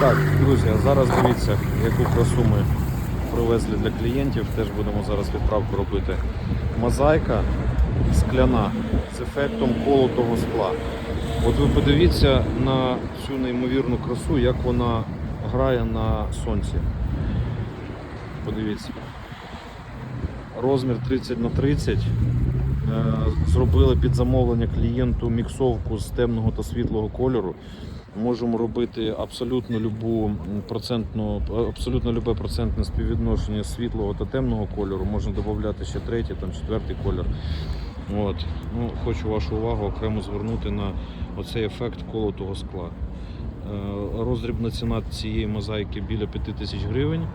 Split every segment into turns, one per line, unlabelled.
Так, друзі, а зараз дивіться, яку красу ми привезли для клієнтів. Теж будемо зараз відправку робити. Мозаїка скляна з ефектом колотого скла. От ви подивіться на цю неймовірну красу, як вона грає на сонці. Подивіться. Розмір 30 на 30. Е, Зробили під замовлення клієнту міксовку з темного та світлого кольору. Можемо робити абсолютно любу процентну, абсолютно любе процентне співвідношення світлого та темного кольору. Можна додати ще третій, там четвертий колір. От. Ну, хочу вашу увагу окремо звернути на оцей ефект колотого скла. Е, Роздрібна ціна цієї мозаїки біля 5 тисяч гривень.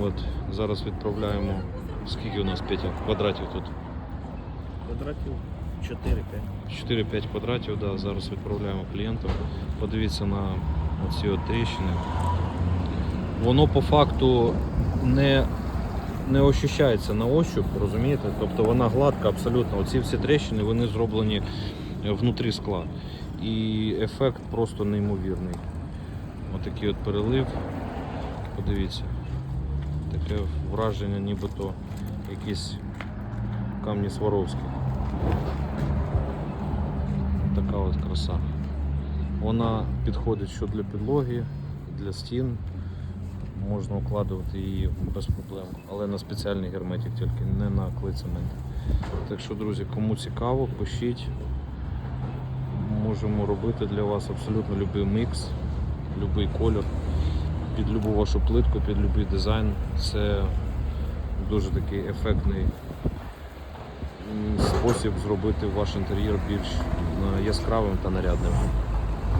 От. Зараз відправляємо. Скільки у нас Петя квадратів тут?
Квадратів 4-5.
4-5 квадратів, да, зараз відправляємо клієнтам. Подивіться на оці от тріщини. Воно по факту не, не ощущається на ощуп, розумієте? Тобто вона гладка абсолютно. Оці всі тріщини вони зроблені внутрі скла. І ефект просто неймовірний. Отакий от перелив. Подивіться. Таке враження, нібито якісь камні Сваровські. Така от краса. Вона підходить що для підлоги, для стін. Можна укладувати її без проблем, але на спеціальний герметик тільки, не на клей-цемент. Так що, друзі, кому цікаво, пишіть. Можемо робити для вас абсолютно будь-який мікс, будь-який колір, під любу вашу плитку, під будь-який дизайн. Це дуже такий ефектний спосіб зробити ваш інтер'єр більш е, яскравим та нарядним.